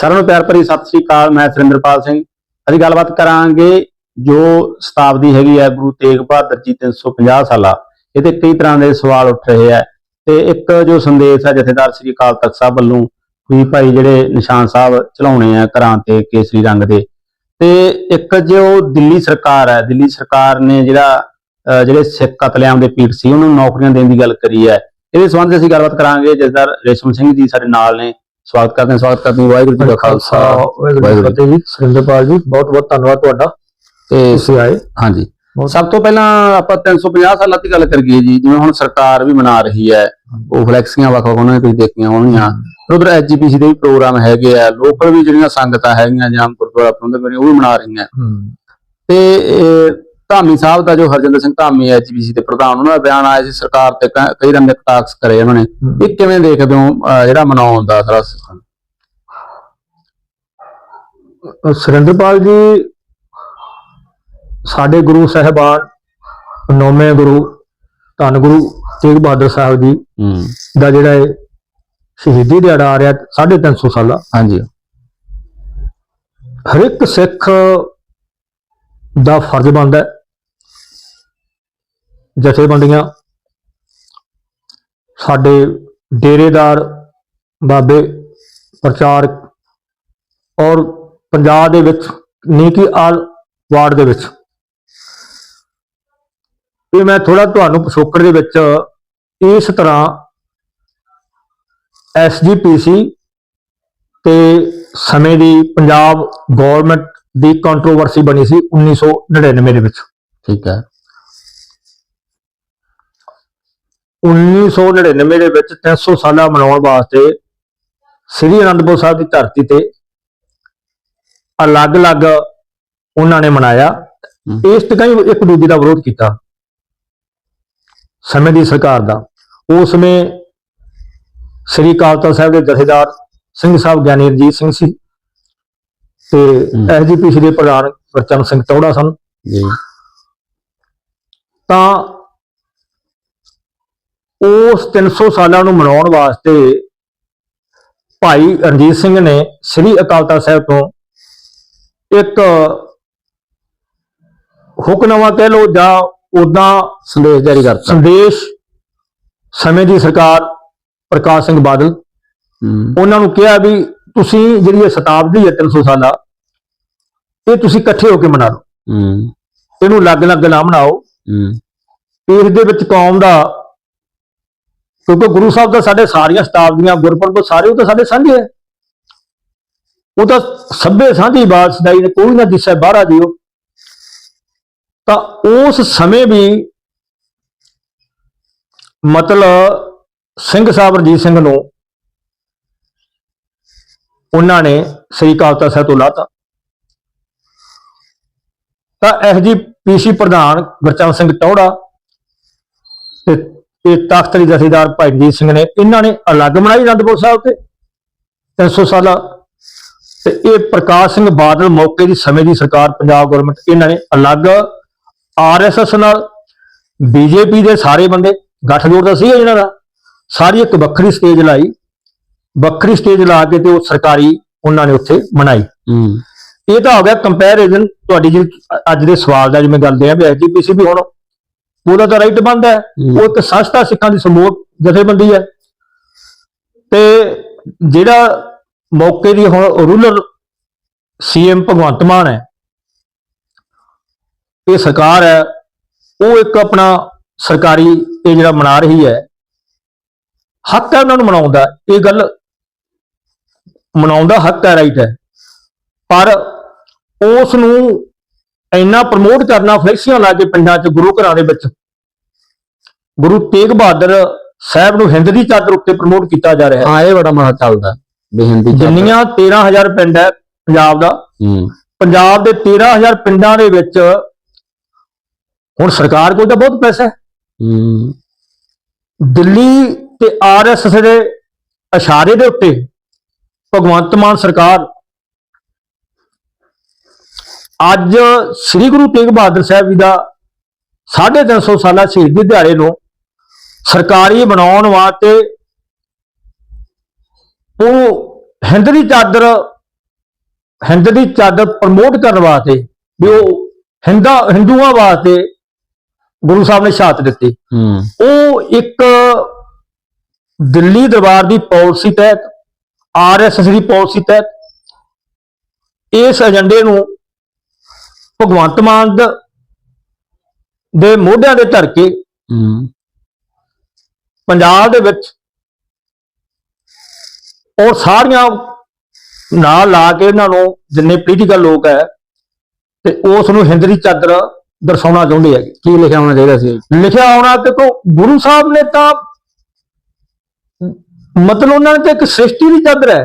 ਸਾਰਿਆਂ ਨੂੰ ਪਿਆਰ ਭਰੀ ਸਤਿ ਸ੍ਰੀ ਅਕਾਲ, ਮੈਂ ਸੁਰਿੰਦਰਪਾਲ ਸਿੰਘ। ਅਸੀਂ ਗੱਲਬਾਤ ਕਰਾਂਗੇ ਜੋ ਸ਼ਤਾਬਦੀ ਹੈਗੀ ਹੈ ਗੁਰੂ ਤੇਗ ਬਹਾਦਰ ਜੀ 350 ਸਾਲਾ। ਇਹਦੇ ਕਈ ਤਰ੍ਹਾਂ ਦੇ ਸਵਾਲ ਉੱਠ ਰਹੇ ਆ ਤੇ ਇੱਕ ਜੋ ਸੰਦੇਸ਼ ਹੈ ਜਥੇਦਾਰ ਸ੍ਰੀ ਅਕਾਲ ਤਖਤ ਸਾਹਿਬ ਵੱਲੋਂ ਵੀ ਭਾਈ ਜਿਹੜੇ ਨਿਸ਼ਾਨ ਸਾਹਿਬ ਚਲਾਉਣੇ ਆ ਘਰਾਂ ਤੇ ਕੇਸਰੀ ਰੰਗ ਦੇ। ਤੇ ਇੱਕ ਜੋ ਦਿੱਲੀ ਸਰਕਾਰ ਹੈ, ਦਿੱਲੀ ਸਰਕਾਰ ਨੇ ਜਿਹੜਾ ਜਿਹੜੇ ਸਿੱਖ ਕਤਲੇਆਮ ਦੇ ਪੀੜ ਸੀ, ਉਹਨਾਂ ਨੂੰ ਨੌਕਰੀਆਂ ਦੇਣ ਦੀ ਗੱਲ ਕਰੀ ਹੈ। ਇਹਦੇ ਸੰਬੰਧ 'ਚ ਅਸੀਂ ਗੱਲਬਾਤ ਕਰਾਂਗੇ। ਜਥੇਦਾਰ ਰੇਸ਼ਮ ਸਿੰਘ ਜੀ ਸਾਡੇ ਨਾਲ ਨੇ। ਸਵਾਗਤ ਕਰਦੇ ਹਾਂ ਸਵਾਗਤ ਕਰਦੇ ਹਾਂ ਵਾਹਿਗੁਰੂ ਜੀ ਕਾ ਖਾਲਸਾ। ਵਾਹਿਗੁਰੂ ਜੀ ਕੀ ਫਤਿਹ ਜੀ। ਸੁਰਿੰਦਰਪਾਲ ਜੀ ਬਹੁਤ ਬਹੁਤ ਧੰਨਵਾਦ ਤੁਹਾਡਾ। ਤੇ ਤੁਸੀਂ ਆਏ। ਹਾਂਜੀ। ਸਭ ਤੋਂ ਪਹਿਲਾਂ ਆਪਾਂ 350 ਸਾਲਾਂ ਦੀ ਗੱਲ ਕਰੀਏ ਜੀ ਜਿਵੇਂ ਹੁਣ ਸਰਕਾਰ ਵੀ ਮਨਾ ਰਹੀ ਹੈ। ਉਹ ਫਲੈਕਸੀਆਂ ਵੱਖ ਵੱਖ ਉਹਨਾਂ ਨੇ ਤੁਸੀਂ ਦੇਖੀਆਂ ਹੋਣਗੀਆਂ। ਉਧਰ ਐਜੀਪੀਸੀ ਦੇ ਵੀ ਪ੍ਰੋਗਰਾਮ ਹੈਗੇ ਆ। ਲੋਕਲ ਵੀ ਜਿਹੜੀਆਂ ਸੰਗਤਾਂ ਹੈਗੀਆਂ ਜਾਂ ਗੁਰਦੁਆਰਾ ਪ੍ਰਬੰਧਕ ਉਹ ਵੀ ਮਨਾ ਰਹੀਆਂ। ਤੇ ਧਾਮੀ ਸਾਹਿਬ ਦਾ ਜੋ ਹਰਜਿੰਦਰ ਸਿੰਘ ਧਾਮੀ ਐਜੀਪੀਸੀ ਦੇ ਪ੍ਰਧਾਨ ਉਹਨਾਂ ਦਾ ਬਿਆਨ ਆਇਆ ਸੀ ਸਰਕਾਰ ਤੇ ਕਈ ਰੰਗ ਦੇ ਕਟਾਕਸ ਕਰੇ ਉਹਨਾਂ ਨੇ। ਇਹ ਕਿਵੇਂ ਦੇਖਦੇ ਹੋ ਜਿਹੜਾ ਮਨਾਉਣ ਦਾ ਸਾਰਾ ਸਿਸਟਮ? ਸੁਰਿੰਦਰਪਾਲ ਜੀ ਸਾਡੇ ਗੁਰੂ ਸਾਹਿਬਾਨ ਨੌਵੇਂ ਗੁਰੂ ਧੰਨ ਗੁਰੂ ਤੇਗ ਬਹਾਦਰ ਸਾਹਿਬ ਜੀ ਹੂੰ। ਦਾ ਜਿਹੜਾ ਇਹ ਸ਼ਹੀਦੀ ਦਿਹਾੜਾ ਆ ਰਿਹਾ 350 ਸਾਲਾ। ਹਾਂਜੀ। ਹਰ ਇੱਕ ਸਿੱਖ ਦਾ ਫਰਜ਼ ਬਣਦਾ ਹੈ ਜਥੇਬੰਦੀਆਂ ਸਾਡੇ ਡੇਰੇਦਾਰ ਬਾਬੇ ਪ੍ਰਚਾਰਕ ਔਰ ਪੰਜਾਬ ਦੇ ਵਿੱਚ ਨਹੀਂ ਕਿ ਆਲ ਵਾਰਡ ਦੇ ਵਿੱਚ। ਇਹ ਮੈਂ ਥੋੜਾ ਤੁਹਾਨੂੰ ਪਿਛੋਕੜ ਦੇ ਵਿੱਚ ਇਸ ਤਰ੍ਹਾਂ ਐਸਜੀਪੀਸੀ ਤੇ ਸਮੇਂ ਦੀ ਪੰਜਾਬ ਗਵਰਨਮੈਂਟ ਦੀ ਕੰਟਰੋਵਰਸੀ ਬਣੀ ਸੀ 1999 ਦੇ ਵਿੱਚ। ਠੀਕ ਹੈ। 1999 ਦੇ ਵਿੱਚ 300 ਸਾਲਾ ਮਨਾਉਣ ਵਾਸਤੇ ਸ੍ਰੀ ਅਨੰਦਪੁਰ ਸਾਹਿਬ ਦੀ ਧਰਤੀ ਤੇ ਅਲੱਗ-ਅਲੱਗ ਉਹਨਾਂ ਨੇ ਮਨਾਇਆ। ਇਸ ਤੇ ਕਈ ਇੱਕ ਦੂਜੇ ਦਾ ਵਿਰੋਧ ਕੀਤਾ ਸਮੇਂ ਦੀ ਸਰਕਾਰ ਦਾ। ਉਸ ਸਮੇਂ ਸ੍ਰੀ ਅਕਾਲ ਤਖਤ ਸਾਹਿਬ ਦੇ ਜਥੇਦਾਰ ਸਿੰਘ ਸਾਹਿਬ ਗਿਆਨੀ ਰਣਜੀਤ ਸਿੰਘ ਸੀ ਤੇ ਹਮ। ਐਸਜੀਪੀਸੀ ਦੇ ਪ੍ਰਧਾਨ ਗੁਰਚਰਨ ਸਿੰਘ ਤੌੜਾ ਸਨ। ਜੀ। ਤਾਂ ਉਸ 300 ਸਾਲਾਂ ਨੂੰ ਮਨਾਉਣ ਵਾਸਤੇ ਭਾਈ ਰਣਜੀਤ ਸਿੰਘ ਨੇ ਸ੍ਰੀ ਅਕਾਲ ਤਖਤ ਸਾਹਿਬ ਤੋਂ ਇੱਕ ਹੁਕਮਨਾਮਾ ਕਹਿ ਲਓ ਜਾਂ ਉਦਾਂ ਸੰਦੇਸ਼ ਜਾਰੀ ਕਰਤਾ। ਸੰਦੇਸ਼ ਸਮੇਂ ਦੀ ਸਰਕਾਰ ਪ੍ਰਕਾਸ਼ ਸਿੰਘ ਬਾਦਲ ਉਹਨਾਂ ਨੂੰ ਕਿਹਾ ਵੀ ਤੁਸੀਂ ਜਿਹੜੀ ਇਹ ਸ਼ਤਾਬਦੀ ਹੈ 300 ਸਾਲਾ ਇਹ ਤੁਸੀਂ ਇਕੱਠੇ ਹੋ ਕੇ ਮਨਾ ਲਓ। ਇਹਨੂੰ ਅਲੱਗ-ਅਲੱਗ ਨਾ ਮਨਾਓ। ਇਸ ਦੇ ਵਿੱਚ ਕੌਮ ਦਾ ਕਿਉਂਕਿ ਗੁਰੂ ਸਾਹਿਬ ਦਾ ਸਾਡੇ ਸਾਰੀਆਂ ਸ਼ਤਾਬਦੀਆਂ ਗੁਰਪੁਰਬ ਸਾਰੇ ਉਹ ਤਾਂ ਸਾਡੇ ਸਾਂਝੇ ਹੈ ਉਹ ਤਾਂ ਸਭੇ ਸਾਂਝੀ ਬਾਤ ਸਦਾਈ ਨੇ, ਕੋਈ ਨਾ ਦਿਸੈ ਬਾਹਰਾ ਦਿਓ। ਤਾਂ ਉਸ ਸਮੇਂ ਵੀ ਮਤਲਬ ਸਿੰਘ ਸਾਹਿਬ ਰਣਜੀਤ ਸਿੰਘ ਨੂੰ ਉਹਨਾਂ ਨੇ ਸ੍ਰੀ ਅਕਾਲ ਤਖਤ ਸਾਹਿਬ ਤੋਂ ਲਾਤਾ। ਤਾਂ ਐਸਜੀਪੀਸੀ ਪ੍ਰਧਾਨ ਗੁਰਚਰਨ ਸਿੰਘ ਟੌੜਾ ਤੇ ਇਹ ਤਖਤ ਦੇ ਜਥੇਦਾਰ ਭਾਈ ਜੀਤ ਸਿੰਘ ਨੇ ਇਹਨਾਂ ਨੇ ਅਲੱਗ ਬਣਾਈ ਅਨੰਦਪੁਰ ਸਾਹਿਬ ਤੇ 300 ਸਾਲਾ। ਤੇ ਇਹ ਪ੍ਰਕਾਸ਼ ਸਿੰਘ ਬਾਦਲ ਮੌਕੇ ਦੀ ਸਮੇਂ ਦੀ ਸਰਕਾਰ ਪੰਜਾਬ ਗਵਰਨਮੈਂਟ ਇਹਨਾਂ ਨੇ ਅਲੱਗ ਆਰਐਸਐਸ ਨਾਲ ਬੀਜੇਪੀ ਦੇ ਸਾਰੇ ਬੰਦੇ ਗੱਠਜੋੜ ਦਾ ਸੀ ਇਹਨਾਂ ਦਾ। ਸਾਰੀ ਇੱਕ ਵੱਖਰੀ ਸਟੇਜ ਲਾਈ। ਵੱਖਰੀ ਸਟੇਜ ਲਾ ਕੇ ਤੇ ਉਹ ਸਰਕਾਰੀ ਉਹਨਾਂ ਨੇ ਉੱਥੇ ਮਨਾਈ। ਹੂੰ। ਇਹ ਤਾਂ ਹੋ ਗਿਆ ਕੰਪੈਰੀਜ਼ਨ ਤੁਹਾਡੀ ਜਿਹੜੀ ਅੱਜ ਦੇ ਸਵਾਲ ਦਾ ਜਿਵੇਂ ਗੱਲ ਆ ਵੀ ਐਸਜੀਪੀਸੀ ਵੀ ਹੁਣ ਉਹਦਾ ਤਾਂ ਰਾਈਟ ਬਣਦਾ ਹੈ। ਉਹ ਇੱਕ ਸੰਸਥਾ ਸਿੱਖਾਂ ਦੀ ਸਮੂਹ ਜਥੇਬੰਦੀ ਹੈ। ਤੇ ਜਿਹੜਾ ਮੌਕੇ ਦੀ ਹੁਣ ਰੂਲਰ ਸੀਐਮ ਭਗਵੰਤ ਮਾਨ ਹੈ ਇਹ ਸਰਕਾਰ ਹੈ। ਉਹ ਇੱਕ ਆਪਣਾ ਸਰਕਾਰੀ ਇਹ ਜਿਹੜਾ ਮਨਾ ਰਹੀ ਹੈ ਹੱਕ ਹੈ ਉਹਨਾਂ ਨੂੰ ਮਨਾਉਣ ਦਾ। ਇਹ ਗੱਲ ਮਨਾਉਣ ਦਾ ਹੱਕ ਹੈ ਰਾਈਟ ਹੈ। ਪਰ ਉਸ ਨੂੰ ਇੰਨਾ ਪ੍ਰਮੋਟ ਕਰਨਾ ਫਲੈਕਸੀਆਂ ਲਾ ਕੇ ਪਿੰਡਾਂ 'ਚ ਗੁਰੂ ਘਰਾਂ ਦੇ ਵਿੱਚ। ਗੁਰੂ ਤੇਗ ਬਹਾਦਰ ਸਾਹਿਬ ਨੂੰ ਹਿੰਦ ਦੀ ਚਾਦਰ ਉੱਤੇ ਪ੍ਰਮੋਟ ਕੀਤਾ ਜਾ ਰਿਹਾ ਹੈ। ਹਾਂ ਇਹ ਬੜਾ ਮਹਾ ਚੱਲਦਾ ਵੀ ਹਿੰਦੀ ਜਿੰਨੀਆਂ 13000 ਪਿੰਡ ਹੈ ਪੰਜਾਬ ਦਾ ਪੰਜਾਬ ਦੇ 13000 ਪਿੰਡਾਂ ਦੇ ਵਿੱਚ ਹੁਣ ਸਰਕਾਰ ਕੋਲ ਤਾਂ ਬਹੁਤ ਪੈਸਾ ਹੂੰ। ਦਿੱਲੀ ਤੇ ਆਰਐਸਐਸ ਦੇ ਇਸ਼ਾਰੇ ਦੇ ਉੱਤੇ ਭਗਵੰਤ ਮਾਨ ਸਰਕਾਰ ਅੱਜ ਸ੍ਰੀ ਗੁਰੂ ਤੇਗ ਬਹਾਦਰ ਸਾਹਿਬ ਜੀ ਦਾ 350 ਸਾਲਾ ਸ਼ਹੀਦੀ ਦਿਹਾੜੇ ਨੂੰ ਸਰਕਾਰੀ ਬਣਾਉਣ ਵਾਸਤੇ ਉਹ ਹਿੰਦ ਦੀ ਚਾਦਰ ਹਿੰਦ ਦੀ ਚਾਦਰ ਪ੍ਰਮੋਟ ਕਰਨ ਵਾਸਤੇ ਵੀ ਉਹ ਹਿੰਦਾ ਹਿੰਦੂਆਂ ਵਾਸਤੇ ਗੁਰੂ ਸਾਹਿਬ ਨੇ ਸ਼ਹਾਦਤ ਦਿੱਤੀ। ਹੂੰ। ਉਹ ਇੱਕ ਦਿੱਲੀ ਦਰਬਾਰ ਦੀ ਪਾਲਿਸੀ ਤਹਿਤ ਆਰਐਸਐਸ ਦੀ ਪਾਲਿਸੀ ਤਹਿਤ ਇਸ ਏਜੰਡੇ ਨੂੰ ਭਗਵੰਤ ਮਾਨ ਦ- ਮੋਢਿਆਂ ਦੇ ਧਰ ਕੇ ਪੰਜਾਬ ਦੇ ਵਿੱਚ ਔਰ ਸਾਰੀਆਂ ਨਾਲ ਲਾ ਕੇ ਇਹਨਾਂ ਨੂੰ ਜਿੰਨੇ ਪੋਲੀਟੀਕਲ ਲੋਕ ਹੈ ਤੇ ਉਸ ਨੂੰ ਹਿੰਦ ਦੀ ਚਾਦਰ ਦਰਸਾਉਣਾ ਚਾਹੁੰਦੇ ਹੈਗੇ। ਕੀ ਲਿਖਿਆ ਹੋਣਾ ਚਾਹੀਦਾ ਸੀ? ਲਿਖਿਆ ਹੋਣਾ ਦੇਖੋ ਗੁਰੂ ਸਾਹਿਬ ਨੇ ਤਾਂ ਮਤਲਬ ਉਹਨਾਂ ਨੇ ਤਾਂ ਇੱਕ ਸ੍ਰਿਸ਼ਟੀ ਦੀ ਚਾਦਰ ਹੈ।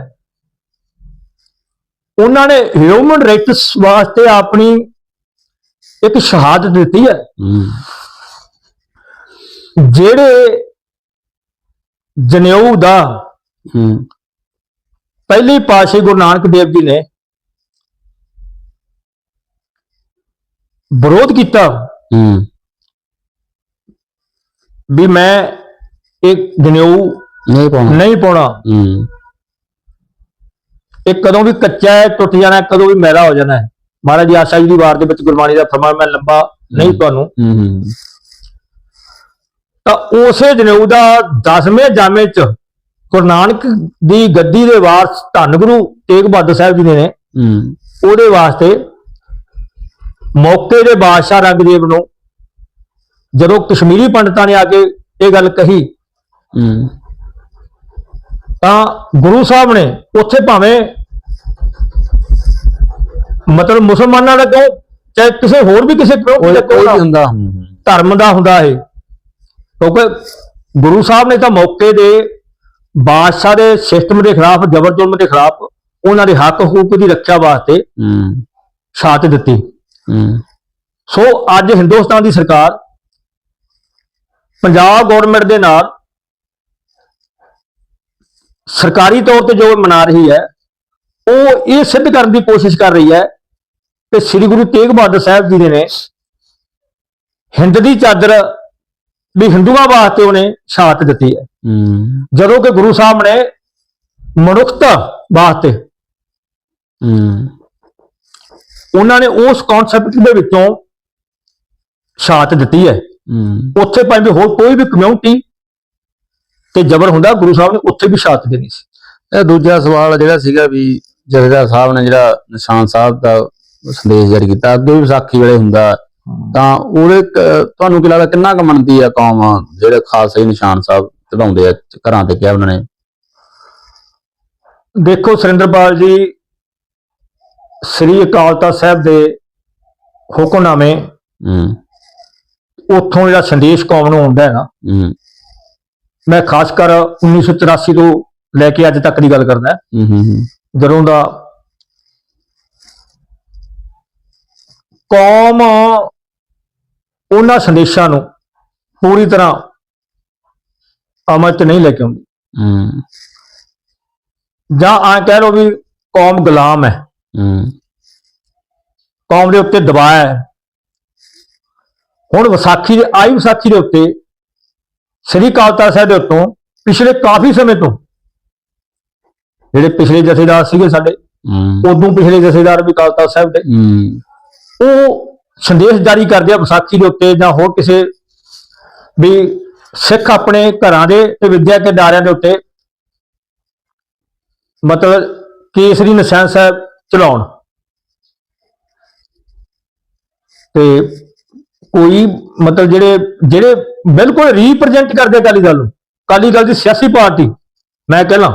ਉਹਨਾਂ ਨੇ ਹਿਊਮਨ ਰਾਈਟਸ ਵਾਸਤੇ ਆਪਣੀ ਇੱਕ ਸ਼ਹਾਦਤ ਦਿੱਤੀ ਹੈ। ਜਿਹੜੇ ਜਨੇਊ ਦਾ ਪਹਿਲੀ ਪਾਸ਼ੇ ਗੁਰੂ ਨਾਨਕ ਦੇਵ ਜੀ ਨੇ ਵਿਰੋਧ ਕੀਤਾ ਵੀ ਮੈਂ ਇੱਕ ਜਨੇਊ ਨਹੀਂ ਪਾਉਣਾ। ਨਹੀਂ ਪਾਉਣਾ। ਇਹ ਕਦੋਂ ਵੀ ਕੱਚਾ ਹੈ ਟੁੱਟ ਜਾਣਾ ਕਦੋਂ ਵੀ ਮੈਲਾ ਹੋ ਜਾਣਾ ਹੈ। ਮਹਾਰਾਜ ਜੀ ਆਸਾ ਜੀ ਦੀ ਵਾਰ ਦੇ ਵਿੱਚ ਗੁਰਬਾਣੀ ਦਾ ਫਰਮਾਨ ਮੈਂ ਲੰਬਾ ਨਹੀਂ ਤੁਹਾਨੂੰ। ਤਾਂ ਉਸੇ ਜਨੇਊ ਦਾ 10ਵੇਂ ਜਾਮੇ ਚ ਗੁਰੂ ਨਾਨਕ ਦੀ ਗੱਦੀ ਦੇ ਵਾਰਸ ਧੰਨ ਗੁਰੂ ਤੇਗ ਬਹਾਦਰ ਸਾਹਿਬ ਜੀ ਨੇ ਉਹਦੇ ਵਾਸਤੇ ਮੌਕੇ ਦੇ ਬਾਦਸ਼ਾਹ ਰੰਗਦੇਵ ਨੂੰ ਜਦੋਂ ਕਸ਼ਮੀਰੀ ਪੰਡਤਾਂ ਨੇ ਆ ਕੇ ਇਹ ਗੱਲ ਕਹੀ ਤਾਂ ਗੁਰੂ ਸਾਹਿਬ ਨੇ ਉੱਥੇ ਭਾਵੇਂ ਮਤਲਬ ਮੁਸਲਮਾਨਾਂ ਦਾ ਕਿਉਂ? ਚਾਹੇ ਕਿਸੇ ਹੋਰ ਵੀ ਕਿਸੇ ਕੋਈ ਵੀ ਹੁੰਦਾ। ਹੂੰ ਹੂੰ ਧਰਮ ਦਾ ਹੁੰਦਾ ਇਹ। ਕਿਉਂਕਿ ਗੁਰੂ ਸਾਹਿਬ ਨੇ ਤਾਂ ਮੌਕੇ ਦੇ ਬਾਦਸ਼ਾਹ ਦੇ ਸਿਸਟਮ ਦੇ ਖਿਲਾਫ ਜ਼ਬਰ ਜ਼ੁਲਮ ਦੇ ਖਿਲਾਫ ਉਹਨਾਂ ਦੇ ਹੱਕ ਹਕੂਕ ਦੀ ਰੱਖਿਆ ਵਾਸਤੇ ਹੂੰ। ਸ਼ਹਾਦਤ ਦਿੱਤੀ। ਹੂੰ। ਸੋ ਅੱਜ ਹਿੰਦੁਸਤਾਨ ਦੀ ਸਰਕਾਰ ਪੰਜਾਬ ਗਵਰਨਮੈਂਟ ਦੇ ਨਾਲ ਸਰਕਾਰੀ ਤੌਰ ਤੇ ਜੋ ਮਨਾ ਰਹੀ ਹੈ ਉਹ ਇਹ ਸਿੱਧ ਕਰਨ ਦੀ ਕੋਸ਼ਿਸ਼ ਕਰ ਰਹੀ ਹੈ ਕਿ ਸ੍ਰੀ ਗੁਰੂ ਤੇਗ ਬਹਾਦਰ ਸਾਹਿਬ ਜੀ ਨੇ ਹਿੰਦ ਦੀ ਚਾਦਰ ਵੀ ਹਿੰਦੂਆਂ ਵਾਸਤੇ ਉਹਨੇ ਸ਼ਹਾਦਤ ਦਿੱਤੀ ਹੈ। ਜਦੋਂ ਕਿ ਗੁਰੂ ਸਾਹਿਬ ਨੇ ਮਨੁੱਖਤਾ ਵਾਸਤੇ ਉਹਨਾਂ ਨੇ ਉਸ ਕਨਸੈਪਟ ਦੇ ਵਿੱਚੋਂ ਸ਼ਹਾਦਤ ਦਿੱਤੀ ਹੈ। ਉੱਥੇ ਭਾਵੇਂ ਹੋਰ ਕੋਈ ਵੀ ਕਮਿਊਨਿਟੀ ਤੇ ਜ਼ਬਰ ਹੁੰਦਾ ਗੁਰੂ ਸਾਹਿਬ ਨੇ ਉੱਥੇ ਵੀ ਸ਼ਹਾਦਤ ਦੇਣੀ ਸੀ। ਇਹ ਦੂਜਾ ਸਵਾਲ ਜਿਹੜਾ ਸੀਗਾ ਵੀ ਜਥੇਦਾਰ ਸਾਹਿਬ ਨੇ ਜਿਹੜਾ ਨਿਸ਼ਾਨ ਸਾਹਿਬ ਦਾ ਸੰਦੇਸ਼ ਜਾਰੀ ਕੀਤਾ ਅੱਗੇ ਵੀ ਵਿਸਾਖੀ ਵੇਲੇ ਹੁੰਦਾ। ਤਾਂ ਉਹਦੇ ਤੁਹਾਨੂੰ ਕੀ ਲੱਗਦਾ ਕਿੰਨਾ ਕੁ ਮੰਨਦੀ ਆ ਕੌਮ ਜਿਹੜੇ ਖਾਲਸਾ ਜੀ ਨਿਸ਼ਾਨ ਸਾਹਿਬ ਚੜਾਉਂਦੇ ਆ ਘਰਾਂ ਤੇ ਕਿਹਾ ਉਹਨਾਂ ਨੇ? ਦੇਖੋ ਸੁਰਿੰਦਰਪਾਲ ਜੀ ਸ੍ਰੀ ਅਕਾਲ ਤਖਤ ਸਾਹਿਬ ਦੇ ਹੁਕਮਨਾਮੇ ਹੂੰ। ਉੱਥੋਂ ਜਿਹੜਾ ਸੰਦੇਸ਼ ਕੌਮ ਨੂੰ ਆਉਂਦਾ ਹੈ ਨਾ ਹੂੰ। ਮੈਂ ਖਾਸ ਕਰ 1984 ਤੋਂ ਲੈ ਕੇ ਅੱਜ ਤੱਕ ਦੀ ਗੱਲ ਕਰਦਾ। ਹੂੰ ਹੂੰ ਹੂੰ, ਜਦੋਂ ਦਾ ਕੌਮ ਉਹਨਾਂ ਸੰਦੇਸ਼ਾਂ ਨੂੰ ਪੂਰੀ ਤਰ੍ਹਾਂ ਅਮਲ ਚ ਨਹੀਂ ਲੈ ਕੇ ਆਉਂਦੀ। ਹੂੰ। ਜਾਂ ਆ ਕਹਿ ਲਓ ਵੀ ਕੌਮ ਗੁਲਾਮ ਹੈ। ਹੂੰ। ਕੌਮ ਦੇ ਉੱਤੇ ਦਬਾਅ ਹੈ। ਹੁਣ ਵਿਸਾਖੀ ਦੇ ਆਈ ਵਿਸਾਖੀ ਦੇ ਉੱਤੇ ਸ੍ਰੀ ਅਕਾਲ ਤਖਤ ਸਾਹਿਬ ਦੇ ਉੱਤੋਂ ਪਿਛਲੇ ਕਾਫੀ ਸਮੇਂ ਤੋਂ ਜਿਹੜੇ ਪਿਛਲੇ ਜਥੇਦਾਰ ਸੀਗੇ ਸਾਡੇ ਉਦੋਂ ਪਿਛਲੇ ਜਥੇਦਾਰ ਵੀ ਅਕਾਲ ਤਖਤ ਸਾਹਿਬ ਦੇ। ਉਹ ਸੰਦੇਸ਼ ਜਾਰੀ ਕਰਦੇ ਆ ਵਿਸਾਖੀ ਦੇ ਉੱਤੇ ਜਾਂ ਹੋਰ ਕਿਸੇ ਵੀ ਸਿੱਖ ਆਪਣੇ ਘਰਾਂ ਦੇ ਤੇ ਵਿਦਿਆ ਕੇ ਅਦਾਰਿਆਂ ਦੇ ਉੱਤੇ ਮਤਲਬ ਕੇਸਰੀ ਨਿਸ਼ਾਨ ਸਾਹਿਬ ਚਲਾਉਣ। ਤੇ ਕੋਈ ਮਤਲਬ ਜਿਹੜੇ ਜਿਹੜੇ ਬਿਲਕੁਲ ਰੀਪ੍ਰੈਜ਼ੈਂਟ ਕਰਦੇ ਅਕਾਲੀ ਦਲ ਨੂੰ। ਅਕਾਲੀ ਦਲ ਦੀ ਸਿਆਸੀ ਪਾਰਟੀ ਮੈਂ ਕਹਿੰਦਾ।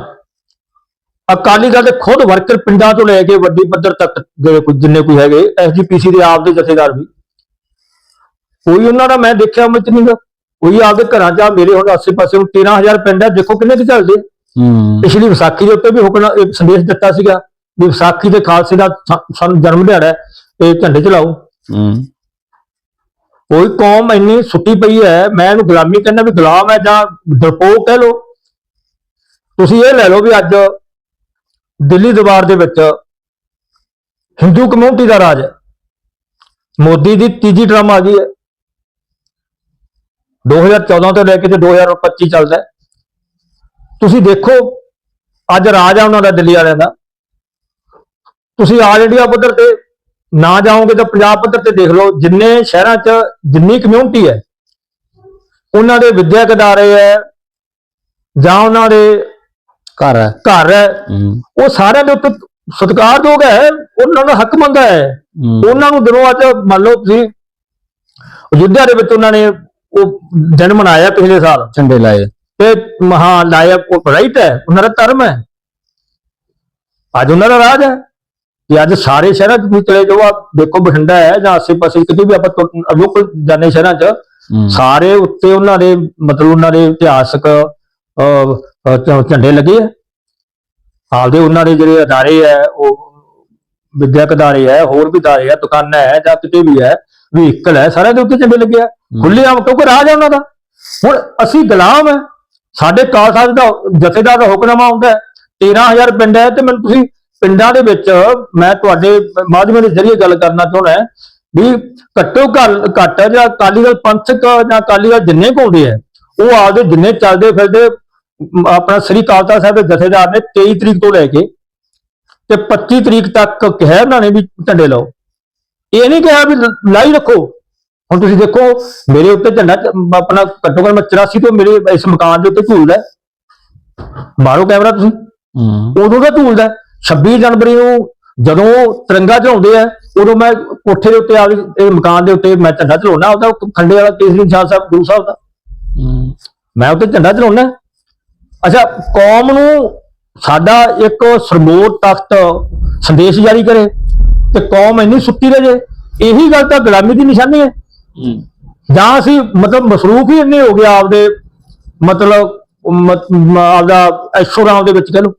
ਅਕਾਲੀ ਦਲ ਦੇ ਖੁਦ ਵਰਕਰ ਪਿੰਡਾਂ ਤੋਂ ਲੈ ਕੇ ਵੱਡੀ ਪੱਧਰ ਤੱਕ ਜਿਹੜੇ ਕੋਈ ਜਿੰਨੇ ਕੋਈ ਹੈਗੇ ਐਸਜੀਪੀਸੀ ਦੇ ਆਪ ਦੇ ਜਥੇਦਾਰ ਵੀ। ਕੋਈ ਉਹਨਾਂ ਦਾ ਮੈਂ ਦੇਖਿਆ ਮੈਂ ਚ ਨਹੀਂਗਾ ਕੋਈ ਆਪਦੇ ਘਰਾਂ 'ਚ ਆ ਮੇਰੇ ਹੁਣ ਆਸੇ ਪਾਸੇ ਹੁਣ 13000 ਪਿੰਡ ਹੈ ਦੇਖੋ ਕਿੰਨੇ ਕੁ ਚੱਲਦੇ। ਹੂੰ। ਪਿਛਲੀ ਵਿਸਾਖੀ ਦੇ ਉੱਤੇ ਵੀ ਹੁਕਮ ਇੱਕ ਸੰਦੇਸ਼ ਦਿੱਤਾ ਸੀਗਾ ਵੀ ਵਿਸਾਖੀ ਦੇ ਖਾਲਸੇ ਦਾ ਸਾਨੂੰ ਜਨਮ ਦਿਹਾੜਾ ਇਹ ਝੰਡੇ ਚਲਾਓ। ਹੂੰ। ਕੋਈ ਕੌਮ ਇੰਨੀ ਸੁੱਤੀ ਪਈ ਹੈ ਮੈਂ ਇਹਨੂੰ ਗੁਲਾਮੀ ਕਹਿੰਦਾ ਵੀ ਗੁਲਾਮ ਹੈ ਜਾਂ ਡਰਪੋਕ ਕਹਿ ਲਓ। ਤੁਸੀਂ ਇਹ ਲੈ ਲਓ ਵੀ ਅੱਜ ਦਿੱਲੀ ਦਰਬਾਰ ਦੇ ਵਿੱਚ ਹਿੰਦੂ ਕਮਿਊਨਿਟੀ ਦਾ ਰਾਜ ਹੈ। ਮੋਦੀ ਦੀ ਤੀਜੀ ਟਰਮ ਆ ਗਈ ਹੈ। 2014 ਤੋਂ ਲੈ ਕੇ ਤੇ 2025 ਚੱਲਦਾ ਤੁਸੀਂ ਦੇਖੋ, ਅੱਜ ਰਾਜ ਆ ਉਹਨਾਂ ਦਾ, ਦਿੱਲੀ ਵਾਲਿਆਂ ਦਾ। ਤੁਸੀਂ ਆਲ ਇੰਡੀਆ ਪੱਧਰ ਤੇ ਨਾ ਜਾਓਗੇ ਤਾਂ ਪੰਜਾਬ ਪੱਧਰ ਤੇ ਦੇਖ ਲਓ, ਜਿੰਨੇ ਸ਼ਹਿਰਾਂ 'ਚ ਜਿੰਨੀ ਕਮਿਊਨਿਟੀ ਹੈ, ਉਹਨਾਂ ਦੇ ਵਿਦਿਅਕ ਅਦਾਰੇ ਹੈ ਜਾਂ ਉਹਨਾਂ ਦੇ ਘਰ ਹੈ। ਘਰ ਹੈ। ਉਹ ਸਾਰਿਆਂ ਦੇ ਉੱਤੇ ਸਤਿਕਾਰਯੋਗ ਹੈ। ਉਹਨਾਂ ਦਾ ਹੱਕ ਮੰਦਾ ਹੈ। ਉਹਨਾਂ ਨੂੰ ਦਿਨੋਂ ਅੱਜ ਮੰਨ ਲਓ ਤੁਸੀਂ ਅਯੁੱਧਿਆ ਦੇ ਵਿੱਚ ਉਹਨਾਂ ਨੇ ਉਹ ਦਿਨ ਮਨਾਇਆ ਪਿਛਲੇ ਸਾਲ। ਝੰਡੇ ਲਾਏ। ਤੇ ਮਹਾ ਲਾਇਆ ਉਹ ਰਾਈਟ ਹੈ। ਉਹਨਾਂ ਦਾ ਧਰਮ ਹੈ। ਅੱਜ ਉਹਨਾਂ ਦਾ ਰਾਜ ਹੈ। ਕਿ ਅੱਜ ਸਾਰੇ ਸ਼ਹਿਰਾਂ ਚ ਵੀ ਚਲੇ ਜਾਓ ਆਪ ਦੇਖੋ ਬਠਿੰਡਾ ਹੈ ਜਾਂ ਆਸੇ-ਪਾਸੇ ਕਿਤੇ ਵੀ ਆਪਾਂ ਲੋਕਲ ਜਾਣੇ ਸ਼ਹਿਰਾਂ ਚ। ਸਾਰੇ ਉੱਤੇ ਉਹਨਾਂ ਦੇ ਮਤਲਬ ਉਹਨਾਂ ਦੇ ਇਤਿਹਾਸਕ ਅਹ, ਅਹ, ਝ- ਝੰਡੇ ਲੱਗੇ ਆ। ਆਪਦੇ ਉਹਨਾਂ ਦੇ ਜਿਹੜੇ ਅਦਾਰੇ ਹੈ ਉਹ ਵਿਦਿਅਕ ਅਦਾਰੇ ਹੈ ਹੋਰ ਵੀ ਅਦਾਰੇ ਹੈ ਦੁਕਾਨਾਂ ਹੈ ਜਾਂ ਕਿਤੇ ਵੀ ਹੈ ਵਹੀਕਲ ਹੈ ਸਾਰਿਆਂ ਦੇ ਉੱਤੇ ਝੰਡੇ ਲੱਗੇ ਆ। ਖੁੱਲੇ ਆਮ ਕਿਉਂਕਿ ਰਾਜ ਹੈ ਉਹਨਾਂ ਦਾ। ਹੁਣ ਅਸੀਂ ਗੁਲਾਮ ਹੈ ਸਾਡੇ ਖਾਲਸਾ ਦਾ ਜਥੇਦਾਰ ਦਾ ਹੁਕਮਨਾਮਾ ਆਉਂਦਾ ਹੈ 13000 ਪਿੰਡ ਹੈ ਤੇ ਮੈਨੂੰ ਤੁਸੀਂ ਪਿੰਡਾਂ ਦੇ ਵਿੱਚ ਮੈਂ ਤੁਹਾਡੇ ਮਾਧਿਅਮ ਦੇ ਜ਼ਰੀਏ ਗੱਲ ਕਰਨਾ ਚਾਹੁੰਦਾ ਹਾਂ ਵੀ ਘੱਟੋ ਘੱਟ ਘੱਟ ਜਾਂ ਅਕਾਲੀ ਦਲ ਪੰਥਕ ਜਾਂ ਅਕਾਲੀ ਦਲ ਜਿੰਨੇ ਘੁੰਮਦੇ ਆ ਉਹ ਆਪਦੇ ਜਿੰਨੇ ਚੱਲਦੇ ਫਿਰਦੇ ਆਪਣਾ ਸ੍ਰੀ ਕਾਲਤਾ ਸਾਹਿਬ ਦੇ ਜਥੇਦਾਰ ਨੇ 23 ਤਰੀਕ ਤੋਂ ਲੈ ਕੇ ਤੇ 25 ਤਰੀਕ ਤੱਕ ਕਿਹਾ ਉਹਨਾਂ ਨੇ ਵੀ ਝੰਡੇ ਲਾਓ। ਇਹ ਨਹੀਂ ਕਿਹਾ ਵੀ ਲਾਈ ਰੱਖੋ। ਹੁਣ ਤੁਸੀਂ ਦੇਖੋ ਮੇਰੇ ਉੱਤੇ ਝੰਡਾ ਆਪਣਾ ਘੱਟੋ ਘੱਟ ਮੈਂ 84 ਤੋਂ ਮੇਰੇ ਇਸ ਮਕਾਨ ਦੇ ਉੱਤੇ ਝੂਲਦਾ ਹੈ। ਮਾਰੋ ਕੈਮਰਾ ਤੁਸੀਂ। ਉਦੋਂ ਦਾ ਝੂਲਦਾ ਹੈ। 26 ਜਨਵਰੀ ਨੂੰ ਜਦੋਂ ਤਿਰੰਗਾ ਚੜਾਉਂਦੇ ਆ ਉਦੋਂ ਮੈਂ ਕੋਠੇ ਦੇ ਉੱਤੇ ਆ ਇਹ ਮਕਾਨ ਦੇ ਉੱਤੇ ਮੈਂ ਝੰਡਾ ਚਲਾਉਣਾ ਉਹਦਾ ਖੰਡੇ ਵਾਲਾ ਕੇਸਰੀ ਸਾਹਿਬ ਗੁਰੂ ਸਾਹਿਬ ਦਾ। ਮੈਂ ਉੱਤੇ ਝੰਡਾ ਚਲਾਉਣਾ ਅੱਛਾ ਕੌਮ ਨੂੰ ਸਾਡਾ ਇੱਕ ਸਰਮੋਟ ਤਖਤ ਸੰਦੇਸ਼ ਜਾਰੀ ਕਰੇ ਤੇ ਕੌਮ ਇੰਨੀ ਸੁੱਤੀ ਰਹੇ ਇਹੀ ਗੱਲ ਤਾਂ ਗੁਲਾਮੀ ਦੀ ਨਿਸ਼ਾਨੀ ਹੈ। ਜਾਂ ਅਸੀਂ ਮਤਲਬ ਮਸਰੂਫ ਹੀ ਇੰਨੇ ਹੋ ਗਿਆ ਆਪਦੇ ਮਤਲਬ ਆਪਦਾ ਐਸ਼ੋਰਾਮ ਦੇ ਵਿੱਚ ਕਹ ਲਓ।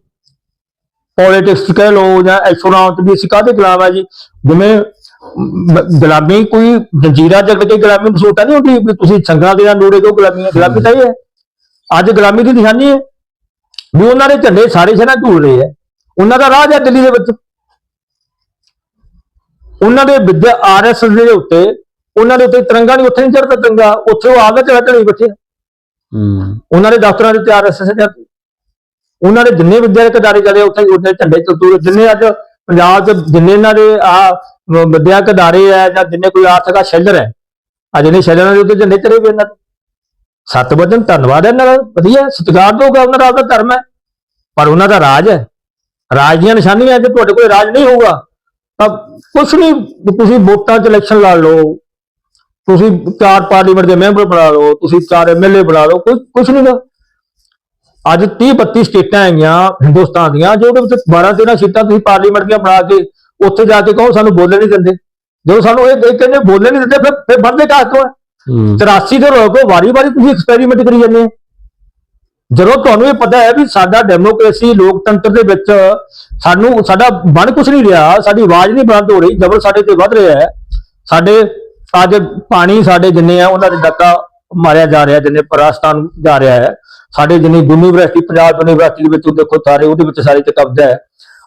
ਪੋਲਿਟਿਕਸ ਕਹਿ ਲਓ ਜਾਂ ਐਸ਼ੋਰਾਮ ਤੇ ਵੀ ਅਸੀਂ ਕਾਹਦੇ ਗੁਲਾਮ ਆ ਜੀ? ਜਿਵੇਂ ਗੁਲਾਮੀ ਕੋਈ ਜੰਜੀਰਾ ਜਗੜ ਕੇ ਗੁਲਾਮੀ ਮਸੂਲ ਤਾਂ ਨਹੀਂ ਹੁੰਦੀ ਤੁਸੀਂ ਸੰਗਲਾਂ ਦੇ ਨਾਲ ਨੋੜੇ ਕੋ ਗੁਲਾਮੀ ਗੁਲਾਮੀ ਤਾਂ ਇਹ ਹੈ। ਅੱਜ ਗੁਲਾਮੀ ਦੀ ਨਿਸ਼ਾਨੀ ਹੈ ਵੀ ਉਹਨਾਂ ਦੇ ਝੰਡੇ ਸਾਰੇ ਸ਼ਹਿਰਾਂ ਝੂਲ ਰਹੇ ਹੈ। ਉਹਨਾਂ ਦਾ ਰਾਜ ਹੈ ਦਿੱਲੀ ਦੇ ਵਿੱਚ। ਉਹਨਾਂ ਦੇ ਵਿਦਿਆ ਆਰਐਸਐਸ ਦੇ ਉੱਤੇ ਉਹਨਾਂ ਦੇ ਉੱਤੇ ਤਿਰੰਗਾ ਨਹੀਂ ਉੱਥੇ ਨਹੀਂ ਚੜਦਾ ਤਿਰੰਗਾ ਉੱਥੇ ਉਹ ਆਪਦਾ ਚੜਾ ਚੜੀ ਬੱਚੇ ਹੂੰ। ਉਹਨਾਂ ਦੇ ਦਫ਼ਤਰਾਂ ਦੇ ਤਿਆਰ ਐਸਐਸ ਦੇ ਉਹਨਾਂ ਦੇ ਜਿੰਨੇ ਵਿਦਿਅਕ ਅਦਾਰੇ ਚੱਲੇ ਉੱਥੇ ਉੱਥੇ ਝੰਡੇ ਚਲਦੂ ਜਿੰਨੇ ਅੱਜ ਪੰਜਾਬ 'ਚ ਜਿੰਨੇ ਇਹਨਾਂ ਦੇ ਆ ਵਿਦਿਅਕ ਅਦਾਰੇ ਹੈ ਜਾਂ ਜਿੰਨੇ ਕੋਈ ਆਰਥਿਕ ਆ ਸ਼ੈਲਰ ਹੈ ਆ ਜਿਹਨੇ ਸ਼ੈਲਰਾਂ ਦੇ ਉੱਤੇ ਝੰਡੇ ਚੜੇ ਵੀ ਇਹਨਾਂ ਦੇ। ਸਤ ਵਚਨ ਧੰਨਵਾਦ ਹੈ ਇਹਨਾਂ ਦਾ, ਵਧੀਆ, ਸਤਿਕਾਰ ਦੋਗਾ ਉਹਨਾਂ ਦਾ ਆਪਦਾ ਧਰਮ ਹੈ। ਪਰ ਉਹਨਾਂ ਦਾ ਰਾਜ ਹੈ। ਰਾਜ ਦੀਆਂ ਨਿਸ਼ਾਨੀਆਂ ਜੇ ਤੁਹਾਡੇ ਕੋਲ ਰਾਜ ਨਹੀਂ ਹੋਊਗਾ। ਤਾਂ ਕੁਛ ਨਹੀਂ ਤੁਸੀਂ ਵੋਟਾਂ 'ਚ ਇਲੈਕਸ਼ਨ ਲੜ ਲਓ, ਤੁਸੀਂ ਚਾਰ ਪਾਰਲੀਮੈਂਟ ਦੇ ਮੈਂਬਰ ਬਣਾ ਲਓ, ਤੁਸੀਂ ਚਾਰ ਐਮਐਲਏ ਬਣਾ ਲਓ ਕੋਈ ਕੁਛ ਨਹੀਂਗਾ ਅੱਜ 30 32 ਸਟੇਟਾਂ ਹੈਗੀਆਂ ਹਿੰਦੁਸਤਾਨ ਦੀਆਂ, ਜੋ ਵਿੱਚ 12 13 ਸੀਟਾਂ ਤੁਸੀਂ ਪਾਰਲੀਮੈਂਟ ਦੀਆਂ ਬਣਾ ਕੇ ਉੱਥੇ ਜਾ ਕੇ ਕਹੋ ਸਾਨੂੰ ਬੋਲਣ ਨਹੀਂ ਦਿੰਦੇ। ਜਦੋਂ ਸਾਨੂੰ ਇਹ ਇਹ ਕਹਿੰਦੇ ਬੋਲਣ ਨਹੀਂ ਦਿੰਦੇ, ਫਿਰ ਫਿਰ ਬਣਦੇ ਕਾਹ ਤੋਂ ਹੈ? ਹੂੰ। 83 ਦੇ ਲੋਕੋ ਵਾਰੀ-ਵਾਰੀ ਤੁਸੀਂ ਐਕਸਪੈਰੀਮੈਂਟ ਕਰੀ ਜਾਂਦੇ ਹੋ। ਜਦੋਂ ਤੁਹਾਨੂੰ ਇਹ ਪਤਾ ਹੈ ਵੀ ਸਾਡਾ ਡੈਮੋਕ੍ਰੇਸੀ ਲੋਕਤੰਤਰ ਦੇ ਵਿੱਚ ਸਾਨੂੰ, ਸਾਡਾ ਬਣ ਕੁਛ ਨਹੀਂ ਰਿਹਾ, ਸਾਡੀ ਆਵਾਜ਼ ਨਹੀਂ ਬੰਦ ਹੋ ਰਹੀ, ਜ਼ਬਰ ਸਾਡੇ ਤੇ ਵੱਧ ਰਿਹਾ ਹੈ। ਸਾਡੇ ਅੱਜ ਪਾਣੀ ਸਾਡੇ ਜਿੰਨੇ ਆ, ਉਹਨਾਂ ਦੇ ਡੱਕਾ ਮਾਰਿਆ ਜਾ ਰਿਹਾ, ਜਿੰਨੇ ਪਰਾਸਤਾਨ ਜਾ ਰਿਹਾ ਹੈ। ਸਾਡੇ ਜਿੰਨੀ ਯੂਨੀਵਰਸਿਟੀ, ਪੰਜਾਬ ਯੂਨੀਵਰਸਿਟੀ ਦੇ ਵਿੱਚ ਦੇਖੋ ਸਾਰੇ, ਉਹਦੇ ਵਿੱਚ ਸਾਰੇ ਤੇ ਕਬਜ਼ਾ ਹੈ।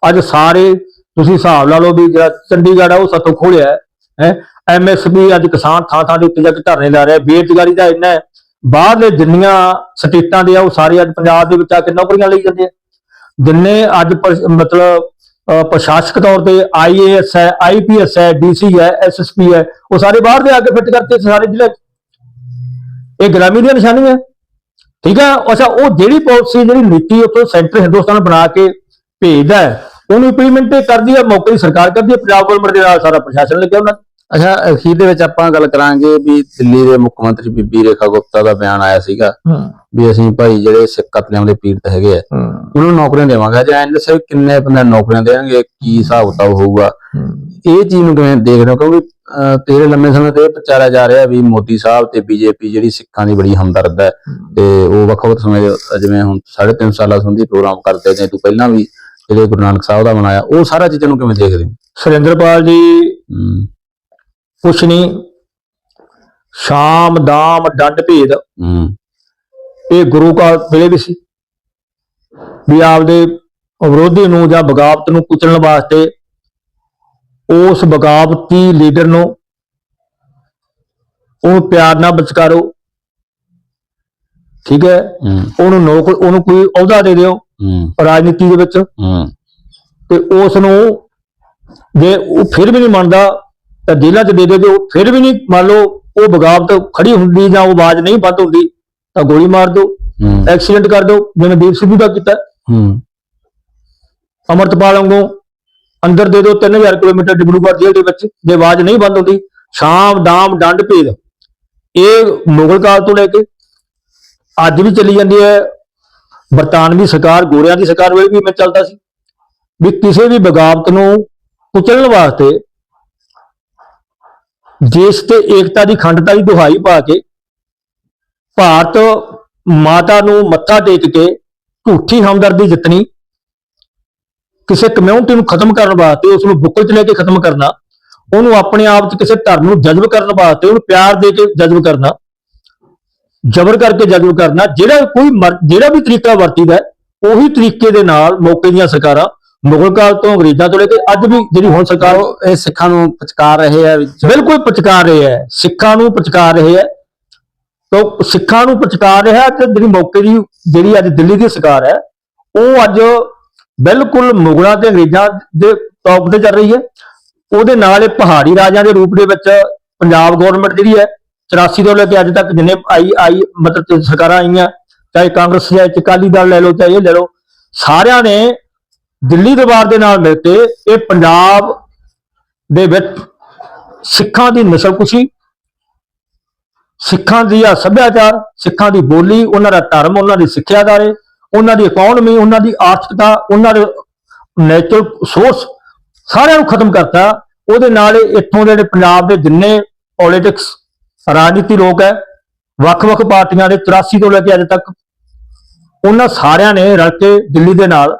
ਅੱਜ ਸਾਰੇ ਤੁਸੀਂ ਹਿਸਾਬ ਲਾ ਲਓ ਵੀ ਜਿਹੜਾ ਚੰਡੀਗੜ੍ਹ ਆ, ਉਹ ਸਤੋਂ ਖੋਲਿਆ ਹੈ। ਹੈ? ਐਮਐਸਪੀ ਅੱਜ ਕਿਸਾਨ ਥਾਂ ਥਾਂ ਦੇ ਉੱਤੇ ਜਾ ਕੇ ਧਰਨੇ ਲਾ ਰਿਹਾ, ਬੇਰੁਜ਼ਗਾਰੀ ਦਾ ਇੰਨਾ ਹੈ। ਬਾਹਰਲੇ ਜਿੰਨੀਆਂ ਸਟੇਟਾਂ ਦੇ ਆ, ਉਹ ਸਾਰੇ ਅੱਜ ਪੰਜਾਬ ਦੇ ਵਿੱਚ ਆ ਕੇ ਨੌਕਰੀਆਂ ਲਈ ਜਾਂਦੇ ਆ। ਜਿੰਨੇ ਅੱਜ ਪਰ- ਮਤਲਬ ਪ੍ਰਸ਼ਾਸਕ ਤੌਰ ਤੇ ਆਈਏਐਸ ਹੈ ਆਈਪੀਐਸ ਹੈ ਡੀਸੀ ਹੈ ਐਸਐਸਪੀ ਹੈ, ਉਹ ਸਾਰੇ ਬਾਹਰ ਦੇ ਆ ਕੇ ਫਿੱਟ ਕਰਤੇ ਸਾਰੇ ਜ਼ਿਲ੍ਹੇ 'ਚ। ਇਹ ਗੁਲਾਮੀ ਦੀਆਂ ਨਿਸ਼ਾਨੀਆਂ ਠੀਕ ਹੈ? ਅੱਛਾ, ਉਹ ਜਿਹੜੀ ਪਾਲਿਸੀ ਜਿਹੜੀ ਨੀਤੀ ਉੱਥੋਂ ਸੈਂਟਰ ਹਿੰਦੁਸਤਾਨ ਬਣਾ ਕੇ ਭੇਜਦਾ ਉਹਨੂੰ ਇੰਪਲੀਮੈਂਟ ਕਰਦੀ ਹੈ, ਮੌਕੇ ਦੀ ਸਰਕਾਰ ਕਰਦੀ ਹੈ, ਪੰਜਾਬ ਗਵਰਨਮੈਂਟ ਦੇ ਨਾਲ ਸਾਰਾ ਪ੍ਰਸ਼ਾਸਨ ਲੱਗਿਆ ਉਹਨਾਂ ਅੱਛਾ ਅਖੀਰ ਦੇ ਵਿੱਚ ਆਪਾਂ ਗੱਲ ਕਰਾਂਗੇ ਵੀ ਦਿੱਲੀ ਦੇ ਮੁੱਖ ਮੰਤਰੀ ਬੀਬੀ ਰੇਖਾ ਗੁਪਤਾ ਦਾ ਬਿਆਨ ਆਇਆ ਸੀਗਾ ਵੀ ਅਸੀਂ ਭਾਈ ਜਿਹੜੇ ਸਿੱਖ ਕਤਲਿਆਂ ਦੇ ਪੀੜਤ ਹੈਗੇ ਆ ਉਹਨਾਂ ਨੂੰ ਨੌਕਰੀਆਂ ਦੇਵਾਂਗੇ। ਜਾਂ ਦੱਸਿਓ ਵੀ ਕਿੰਨੇ ਬੰਦੇ ਨੌਕਰੀਆਂ ਦੇਣਗੇ ਕੀ ਹਿਸਾਬ ਕਿਤਾਬ ਹੋਊਗਾ। ਇਹ ਚੀਜ਼ ਨੂੰ ਕਿਵੇਂ ਦੇਖਦੇ ਹੋ? ਕਿਉਂਕਿ ਤੇਰੇ ਲੰਮੇ ਸਮੇਂ ਤੋਂ ਇਹ ਪ੍ਰਚਾਰਿਆ ਜਾ ਰਿਹਾ ਵੀ ਮੋਦੀ ਸਾਹਿਬ ਤੇ ਬੀਜੇਪੀ ਜਿਹੜੀ ਸਿੱਖਾਂ ਦੀ ਬੜੀ ਹਮਦਰਦ ਹੈ ਤੇ ਉਹ ਵੱਖ-ਵੱਖ ਸਮੇਂ ਦੇ, ਅਹ, ਜਿਵੇਂ ਹੁਣ 3.5 ਸਾਲਾਂ ਸੰਬੰਧੀ ਪ੍ਰੋਗਰਾਮ ਕਰਦੇ ਨੇ ਤੂੰ ਪਹਿਲਾਂ ਵੀ ਜਿਹੜੇ ਗੁਰੂ ਨਾਨਕ ਸਾਹਿਬ ਦਾ ਮਨਾਇਆ ਉਹ ਸਾਰਾ ਚੀਜ਼ਾਂ ਨੂੰ ਕਿਵੇਂ ਦੇਖਦੇ ਹੋ? ਸੁਰਿੰਦਰਪਾਲ ਜੀ ਕੁਛ ਨਹੀਂ ਸ਼ਾਮ ਦਾਮ ਡੰਡ ਭੇਦ। ਇਹ ਗੁਰੂ ਕਾ ਵੇਲੇ ਵੀ ਸੀ। ਵੀ ਆਪਦੇ ਵਿਰੋਧੀ ਨੂੰ ਜਾਂ ਬਗਾਵਤ ਨੂੰ ਕੁਚਲਣ ਵਾਸਤੇ ਉਸ ਬਗਾਵਤੀ ਲੀਡਰ ਨੂੰ ਉਹ ਪਿਆਰ ਨਾਲ ਵਿਚਕਾਰੋ ਠੀਕ ਹੈ? ਉਹਨੂੰ ਨੌਕ ਉਹਨੂੰ ਕੋਈ ਅਹੁਦਾ ਦੇ ਦਿਓ ਰਾਜਨੀਤੀ ਦੇ ਵਿੱਚ। ਤੇ ਉਸ ਨੂੰ ਜੇ ਉਹ ਫਿਰ ਵੀ ਨਹੀਂ ਮੰਨਦਾ ਤਾਂ ਜੇਲ੍ਹਾਂ 'ਚ ਦੇ ਦੇ ਦਿਓ ਫਿਰ ਵੀ ਨਹੀਂ ਮੰਨ ਲਓ ਉਹ ਬਗਾਵਤ ਖੜੀ ਹੁੰਦੀ ਜਾਂ ਉਹ ਆਵਾਜ਼ ਨਹੀਂ ਬੰਦ ਹੁੰਦੀ ਤਾਂ ਗੋਲੀ ਮਾਰ ਦਿਓ ਐਕਸੀਡੈਂਟ ਕਰ ਦਿਓ ਜਿਵੇਂ ਦੀਪ ਸਿੱਧੂ ਦਾ ਕੀਤਾ। ਅਮਰਤਪਾਲ ਵਾਂਗੂ ਅੰਦਰ ਦੇ ਦਿਓ 3000 ਕਿਲੋਮੀਟਰ ਡਿਬਰੂਗੜ੍ਹ ਜੇਲ੍ਹ ਦੇ ਵਿੱਚ ਜੇ ਆਵਾਜ਼ ਨਹੀਂ ਬੰਦ ਹੁੰਦੀ ਸ਼ਾਮ ਦਾਮ ਡੰਡ ਭੇਦ। ਇਹ ਮੁਗਲ ਕਾਲ ਤੋਂ ਲੈ ਕੇ ਅੱਜ ਵੀ ਚੱਲੀ ਜਾਂਦੀ ਹੈ। ਬਰਤਾਨਵੀ ਸਰਕਾਰ ਗੋਰਿਆਂ ਦੀ ਸਰਕਾਰ ਵੇਲੇ ਵੀ ਮੈਂ ਚੱਲਦਾ ਸੀ ਵੀ ਕਿਸੇ ਵੀ ਬਗਾਵਤ ਨੂੰ ਕੁਚਲਣ ਵਾਸਤੇ ਦੇਸ਼ ਤੇ ਏਕਤਾ ਦੀ ਖੰਡਤਾ ਦੀ ਦੁਹਾਈ ਪਾ ਕੇ ਭਾਰਤ ਮਾਤਾ ਨੂੰ ਮੱਥਾ ਟੇਕ ਕੇ ਝੂਠੀ ਹਮਦਰਦੀ ਜਿੱਤਣੀ ਕਿਸੇ ਕਮਿਊਨਿਟੀ ਨੂੰ ਖਤਮ ਕਰਨ ਵਾਸਤੇ ਉਸ ਨੂੰ ਬੁੱਕਲ ਚ ਲੈ ਕੇ ਖਤਮ ਕਰਨਾ ਉਹਨੂੰ ਆਪਣੇ ਆਪ ਚ ਕਿਸੇ ਧਰਮ ਨੂੰ ਜਜ਼ਬ ਕਰਨ ਵਾਸਤੇ ਉਹਨੂੰ ਪਿਆਰ ਦੇ ਕੇ ਜਜ਼ਬ ਕਰਨਾ ਜ਼ਬਰ ਕਰਕੇ ਜਜ਼ਬ ਕਰਨਾ ਜਿਹੜਾ ਕੋਈ ਮਰ- ਜਿਹੜਾ ਵੀ ਤਰੀਕਾ ਵਰਤੀਦਾ ਹੈ, ਉਹੀ ਤਰੀਕੇ ਦੇ ਨਾਲ ਮੌਕੇ ਦੀਆਂ ਸਰਕਾਰਾਂ ਮੁਗਲ ਕਾਲ ਤੋਂ ਅੰਗਰੇਜ਼ਾਂ ਤੋਂ ਲੈ ਕੇ ਅੱਜ ਵੀ ਜਿਹੜੀ ਹੁਣ ਸਰਕਾਰ ਉਹ ਇਹ ਸਿੱਖਾਂ ਨੂੰ ਪਚਕਾਰ ਰਹੇ ਆ ਬਿਲਕੁਲ ਪਚਕਾਰ ਰਹੇ ਹੈ ਸਿੱਖਾਂ ਨੂੰ ਪਚਕਾਰ ਰਹੇ ਹੈ ਤਾਂ ਸਿੱਖਾਂ ਨੂੰ ਪਚਕਾਰ ਰਿਹਾ ਤੇ ਜਿਹੜੀ ਮੌਕੇ ਦੀ ਜਿਹੜੀ ਅੱਜ ਦਿੱਲੀ ਦੀ ਸਰਕਾਰ ਹੈ ਉਹ ਅੱਜ ਬਿਲਕੁਲ ਮੁਗਲਾਂ ਤੇ ਅੰਗਰੇਜ਼ਾਂ ਦੇ ਟੌਪ ਤੇ ਚੱਲ ਰਹੀ ਹੈ। ਉਹਦੇ ਨਾਲ ਇਹ ਪਹਾੜੀ ਰਾਜਾਂ ਦੇ ਰੂਪ ਦੇ ਵਿੱਚ ਪੰਜਾਬ ਗਵਰਨਮੈਂਟ ਜਿਹੜੀ ਹੈ 84 ਤੋਂ ਲੈ ਕੇ ਅੱਜ ਤੱਕ ਜਿੰਨੇ ਆਈ ਆਈ ਮਤਲਬ ਸਰਕਾਰਾਂ ਆਈਆਂ ਚਾਹੇ ਕਾਂਗਰਸ ਚਾਹੇ ਅਕਾਲੀ ਦਲ ਲੈ ਲਓ ਚਾਹੇ ਇਹ ਲੈ ਲਓ ਸਾਰਿਆਂ ਨੇ ਦਿੱਲੀ ਦਰਬਾਰ ਦੇ ਨਾਲ ਮਿਲ ਕੇ ਇਹ ਪੰਜਾਬ ਦੇ ਵਿੱਚ ਸਿੱਖਾਂ ਦੀ ਨਸਲਕੁਸ਼ੀ, ਸਿੱਖਾਂ ਦੀ ਆ ਸੱਭਿਆਚਾਰ, ਸਿੱਖਾਂ ਦੀ ਬੋਲੀ, ਉਹਨਾਂ ਦਾ ਧਰਮ, ਉਹਨਾਂ ਦੀ ਸਿੱਖਿਆ ਦਾਰੇ ਉਹਨਾਂ ਦੀ ਇਕਨੋਮੀ ਉਹਨਾਂ ਦੀ ਆਰਥਿਕਤਾ, ਉਹਨਾਂ ਦੇ ਨੈਚੁਰਲ ਸੋਰਸ ਸਾਰਿਆਂ ਨੂੰ ਖਤਮ ਕਰਤਾ। ਉਹਦੇ ਨਾਲ ਇੱਥੋਂ ਦੇ ਜਿਹੜੇ ਪੰਜਾਬ ਦੇ ਜਿੰਨੇ ਪੋਲਿਟਿਕਸ ਰਾਜਨੀਤੀ ਲੋਕ ਹੈ, ਵੱਖ-ਵੱਖ ਪਾਰਟੀਆਂ ਦੇ 84 ਤੋਂ ਲੈ ਕੇ ਅੱਜ ਤੱਕ, ਉਹਨਾਂ ਸਾਰਿਆਂ ਨੇ ਰਲ ਕੇ ਦਿੱਲੀ ਦੇ ਨਾਲ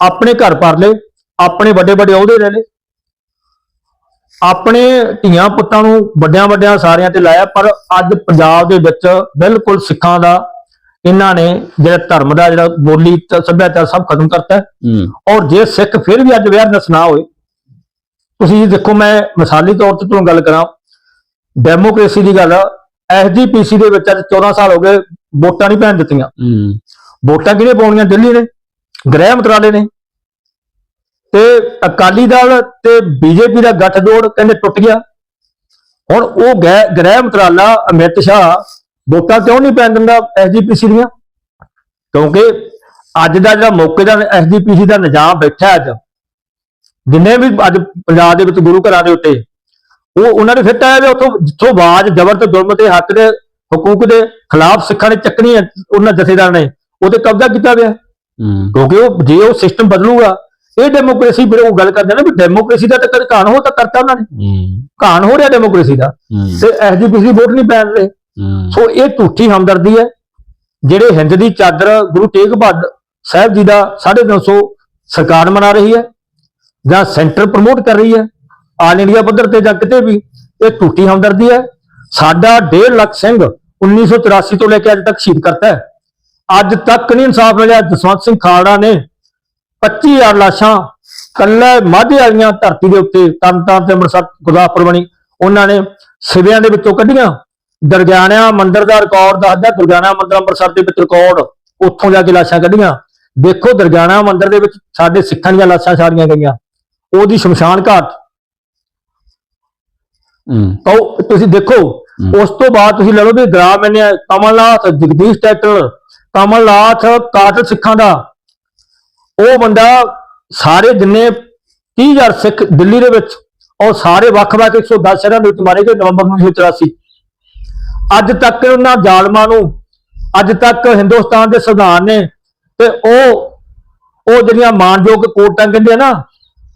ਆਪਣੇ ਘਰ ਪਰ ਲਏ ਆਪਣੇ ਵੱਡੇ ਵੱਡੇ ਅਹੁਦੇ ਲੈ ਲਏ ਆਪਣੇ ਧੀਆਂ ਪੁੱਤਾਂ ਨੂੰ ਵੱਡਿਆਂ ਵੱਡਿਆਂ ਸਾਰਿਆਂ ਤੇ ਲਾਇਆ ਪਰ ਅੱਜ ਪੰਜਾਬ ਦੇ ਵਿੱਚ ਬਿਲਕੁਲ ਸਿੱਖਾਂ ਦਾ ਇਹਨਾਂ ਨੇ ਜਿਹੜਾ ਧਰਮ ਦਾ ਜਿਹੜਾ ਬੋਲੀ ਸੱਭਿਆਚਾਰ ਸਭ ਖਤਮ ਕਰਤਾ। ਔਰ ਜੇ ਸਿੱਖ ਫਿਰ ਵੀ ਅੱਜ ਅਵੇਅਰਨੈਸ ਨਾ ਹੋਏ ਤੁਸੀਂ ਦੇਖੋ ਮੈਂ ਮਿਸਾਲੀ ਤੌਰ ਤੇ ਤੁਹਾਨੂੰ ਗੱਲ ਕਰਾਂ ਡੈਮੋਕ੍ਰੇਸੀ ਦੀ ਗੱਲ ਐਸਜੀਪੀਸੀ ਦੇ ਵਿੱਚ ਅੱਜ 14 ਸਾਲ ਹੋ ਗਏ ਵੋਟਾਂ ਨਹੀਂ ਪੈਣ ਦਿੱਤੀਆਂ। ਵੋਟਾਂ ਕਿਹਨੇ ਪਾਉਣੀਆਂ? ਦਿੱਲੀ ਨੇ। ਗ੍ਰਹਿ ਮੰਤਰਾਲੇ ਨੇ ਤੇ ਅਕਾਲੀ ਦਲ ਤੇ ਬੀਜੇਪੀ ਦਾ ਗੱਠਜੋੜ ਕਹਿੰਦੇ ਟੁੱਟ ਗਿਆ। ਹੁਣ ਉਹ ਗ੍ਰਹਿ ਗ੍ਰਹਿ ਮੰਤਰਾਲਾ ਅਮਿਤ ਸ਼ਾਹ ਵੋਟਾਂ ਕਿਉਂ ਨਹੀਂ ਪੈਣ ਦਿੰਦਾ ਐਸਜੀਪੀਸੀ ਦੀਆਂ? ਕਿਉਂਕਿ ਅੱਜ ਦਾ ਜਿਹੜਾ ਮੌਕੇ ਦਾ ਐਸਜੀਪੀਸੀ ਦਾ ਨਿਜ਼ਾਮ ਬੈਠਾ ਅੱਜ, ਜਿੰਨੇ ਵੀ ਅੱਜ ਪੰਜਾਬ ਦੇ ਵਿੱਚ ਗੁਰੂ ਘਰਾਂ ਦੇ ਉੱਤੇ, ਉਹ ਉਹਨਾਂ ਨੇ ਫਿਰ ਆਇਆ ਵੀ ਉੱਥੋਂ ਜਿੱਥੋਂ ਆਵਾਜ਼ ਜ਼ਬਰ ਤੇ ਜ਼ੁਲਮ ਤੇ ਹੱਕ ਦੇ, ਹਕੂਕ ਦੇ ਖਿਲਾਫ ਸਿੱਖਾਂ ਨੇ ਚੱਕਣੀ ਹੈ, ਉਹਨਾਂ ਜਥੇਦਾਰ ਨੇ ਉਹਤੇ ਕਬਜ਼ਾ ਕੀਤਾ ਗਿਆ ਕਿਉਂਕਿ ਉਹ ਜੇ ਉਹ ਸਿਸਟਮ ਬਦਲੂਗਾ ਇਹ ਡੈਮੋਕ੍ਰੇਸੀ ਫਿਰ ਉਹ ਗੱਲ ਕਰਦੇ ਨੇ ਵੀ ਡੈਮੋਕ੍ਰੇਸੀ ਦਾ ਤਾਂ ਘਾਣ ਹੋ ਤਾਂ ਕਰਤਾ ਉਹਨਾਂ ਨੇ। ਘਾਣ ਹੋ ਰਿਹਾ ਡੈਮੋਕ੍ਰੇਸੀ ਦਾ। ਤੇ ਐਸਜੀਪੀਸੀ ਵੋਟ ਨਹੀਂ ਪੈਣ ਰਹੇ। ਸੋ ਇਹ ਝੂਠੀ ਹਮਦਰਦੀ ਹੈ ਜਿਹੜੇ ਹਿੰਦ ਦੀ ਚਾਦਰ ਗੁਰੂ ਤੇਗ ਬਹਾਦਰ ਸਾਹਿਬ ਜੀ ਦਾ 350 ਸਰਕਾਰ ਮਨਾ ਰਹੀ ਹੈ ਜਾਂ ਸੈਂਟਰ ਪ੍ਰਮੋਟ ਕਰ ਰਹੀ ਹੈ ਆਲ ਇੰਡੀਆ ਪੱਧਰ ਤੇ ਜਾਂ ਕਿਤੇ ਵੀ ਇਹ ਝੂਠੀ ਹਮਦਰਦੀ ਹੈ। ਸਾਡਾ 1.5 ਲੱਖ ਸਿੰਘ 1984 ਤੋਂ ਲੈ ਕੇ ਅੱਜ ਤੱਕ ਸ਼ਹੀਦ ਕਰਤਾ ਹੈ। ਅੱਜ ਤੱਕ ਨਹੀਂ ਇਨਸਾਫ ਮਿਲਿਆ। ਜਸਵੰਤ ਸਿੰਘ ਖਾਲੜਾ ਨੇ 25000 ਲਾਸ਼ਾਂ ਕੱਲੇ ਮਾਝੇ ਵਾਲੀਆਂ ਧਰਤੀ ਦੇ ਉੱਤੇ ਤਰਨਤਾਰਨ ਤੇ ਅੰਮ੍ਰਿਤਸਰ ਗੁਰਦਾਸਪੁਰ ਬਣੀ। ਉਹਨਾਂ ਨੇ ਸਿਵਿਆਂ ਦੇ ਵਿੱਚੋਂ ਕੱਢੀਆਂ। ਦਰਗਿਆਣਾ ਮੰਦਿਰ ਦਾ ਰਿਕਾਰਡ ਦੱਸਦਾ ਦੁਰਗਿਆਣਾ ਮੰਦਿਰ ਅੰਮ੍ਰਿਤਸਰ ਦੇ ਵਿੱਚ ਰਿਕਾਰਡ ਉੱਥੋਂ ਜਾ ਕੇ ਲਾਸ਼ਾਂ ਕੱਢੀਆਂ। ਦੇਖੋ ਦਰਗਿਆਣਾ ਮੰਦਿਰ ਦੇ ਵਿੱਚ ਸਾਡੇ ਸਿੱਖਾਂ ਦੀਆਂ ਲਾਸ਼ਾਂ ਸਾੜੀਆਂ ਗਈਆਂ। ਉਹਦੀ ਸ਼ਮਸ਼ਾਨ ਘਾਟ। ਹੂੰ। ਤੁਸੀਂ ਦੇਖੋ ਉਸ ਤੋਂ ਬਾਅਦ ਤੁਸੀਂ ਲੈ ਲਓ ਵੀ ਗ੍ਰਾਮ ਇਹਨੇ ਕਮਲਨਾਥ ਜਗਦੀਸ਼ ਟੈਟਲ ਕਮਲਨਾਥ ਕਾਟਲ ਸਿੱਖਾਂ ਦਾ। ਉਹ ਬੰਦਾ ਸਾਰੇ ਜਿੰਨੇ 30000 ਸਿੱਖ ਦਿੱਲੀ ਦੇ ਵਿੱਚ, ਉਹ ਸਾਰੇ ਵੱਖ-ਵੱਖ 110 ਸ਼ਹਿਰਾਂ ਦੇ ਵਿੱਚ ਮਾਰੇ ਗਏ, ਨਵੰਬਰ 1984 ਅੱਜ ਤੱਕ ਉਹਨਾਂ ਜ਼ਾਲਮਾਂ ਨੂੰ, ਅੱਜ ਤੱਕ ਹਿੰਦੁਸਤਾਨ ਦੇ ਸੰਵਿਧਾਨ ਨੇ ਤੇ ਉਹ ਉਹ ਜਿਹੜੀਆਂ ਮਾਨਯੋਗ ਕੋਰਟਾਂ ਕਹਿੰਦੇ ਆ ਨਾ,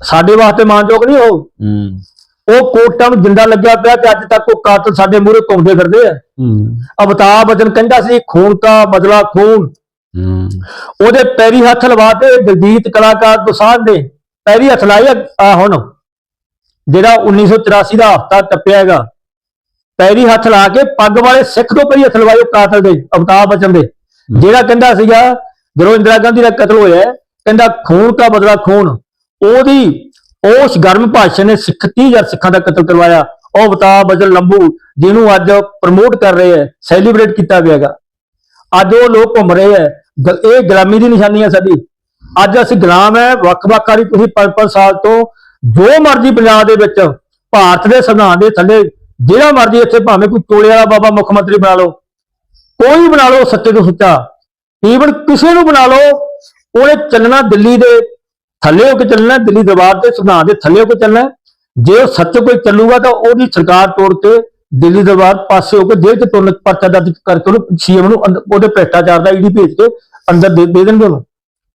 ਸਾਡੇ ਵਾਸਤੇ ਮਾਨਯੋਗ ਨਹੀਂ, ਉਹ ਉਹ ਕੋਰਟਾਂ ਨੂੰ ਜਿੰਦਾ ਲੱਗਿਆ ਪਿਆ ਤੇ ਅੱਜ ਤੱਕ ਉਹ ਕਾਤਲ ਸਾਡੇ ਮੂਹਰੇ ਘੁੰਮਦੇ ਫਿਰਦੇ ਆ। ਅਵਤਾਰ ਬਚਨ ਕਹਿੰਦਾ ਸੀ ਖੂਨ ਦਾ ਬਦਲਾ ਖੂਨ। ਉਹਦੇ ਪੈਰੀ ਹੱਥ ਲਵਾ ਕੇ ਜਗਦੀਤ ਕਲਾਕਾਰ ਦੁਸਾਨ ਦੇ ਪੈਰੀ ਹੱਥ ਲਾਇਆ ਆ ਹੁਣ। ਜਿਹੜਾ 1984 ਦਾ ਹਫਤਾ ਟੱਪਿਆ ਹੈਗਾ। ਪੈਰੀ ਹੱਥ ਲਾ ਕੇ ਪੱਗ ਵਾਲੇ ਸਿੱਖ ਤੋਂ ਪੈਰੀ ਹੱਥ ਉਹ ਕਾਤਲ ਦੇ ਅਵਤਾਰ ਬਚਨ ਦੇ। ਜਿਹੜਾ ਕਹਿੰਦਾ ਸੀਗਾ ਜਦੋਂ ਇੰਦਰਾ ਗਾਂਧੀ ਦਾ ਕਤਲ ਹੋਇਆ ਕਹਿੰਦਾ ਖੂਨ ਦਾ ਬਦਲਾ ਖੂਨ। ਉਹਦੀ ਉਸ ਗਰਮ ਭਾਸ਼ਣ ਨੇ ਸਿੱਖ 30000 ਸਿੱਖਾਂ ਦਾ ਕਤਲ ਕਰਵਾਇਆ। ਉਹ ਅਵਤਾਰ ਬਚਨ ਲੰਬੂ ਜਿਹਨੂੰ ਅੱਜ ਪ੍ਰਮੋਟ ਕਰ ਰਹੇ ਹੈ ਸੈਲੀਬ੍ਰੇਟ ਕੀਤਾ ਗਿਆ ਅੱਜ ਉਹ ਲੋਕ ਘੁੰਮ ਰਹੇ ਹੈ। ਇਹ ਗੁਲਾਮੀ ਦੀ ਨਿਸ਼ਾਨੀ ਹੈ ਸਾਡੀ। ਅੱਜ ਅਸੀਂ ਗੁਲਾਮ ਹੈ, ਵੱਖ-ਵੱਖ ਵਾਰੀ ਤੁਸੀਂ 5-5 ਸਾਲ ਤੋਂ ਜੋ ਮਰਜ਼ੀ ਪੰਜਾਬ ਦੇ ਵਿੱਚ, ਭਾਰਤ ਦੇ ਸੰਵਿਧਾਨ ਦੇ ਥੱਲੇ, ਜਿਹੜਾ ਮਰਜ਼ੀ ਇੱਥੇ ਭਾਵੇਂ ਕੋਈ ਟੋਲੇ ਵਾਲਾ ਬਾਬਾ ਮੁੱਖ ਮੰਤਰੀ ਬਣਾ ਲਓ, ਕੋਈ ਬਣਾ ਲਓ ਸੱਚੇ ਤੋਂ ਸੱਚਾ। ਈਵਨ ਕਿਸੇ ਨੂੰ ਬਣਾ ਲਓ, ਉਹਨੇ ਚੱਲਣਾ ਦਿੱਲੀ ਦੇ ਥੱਲੇ ਹੋ ਕੇ ਚੱਲਣਾ ਦਿੱਲੀ ਦਰਬਾਰ ਦੇ ਸੰਵਿਧਾਨ ਦੇ ਥੱਲੇ ਹੋ ਕੇ ਚੱਲਣਾ। ਜੇ ਉਹ ਸੱਚ ਕੋਈ ਚੱਲੂਗਾ ਤਾਂ ਉਹਦੀ ਸਰਕਾਰ ਤੋੜ ਕੇ ਦਿੱਲੀ ਦਰਬਾਰ ਪਾਸੇ ਹੋ ਕੇ ਜੇਲ੍ਹ ਚ ਤੁਰਨ ਪਰਚਾ ਦਰਜ ਕਰਕੇ ਉਹਨੂੰ ਸੀਐਮ ਨੂੰ ਉਹਦੇ ਭ੍ਰਿਸ਼ਟਾਚਾਰ ਦਾ ਈਡੀ ਭੇਜ ਕੇ ਅੰਦਰ ਦੇ ਦੇ ਦੇਣਗੇ ਉਹਨੂੰ।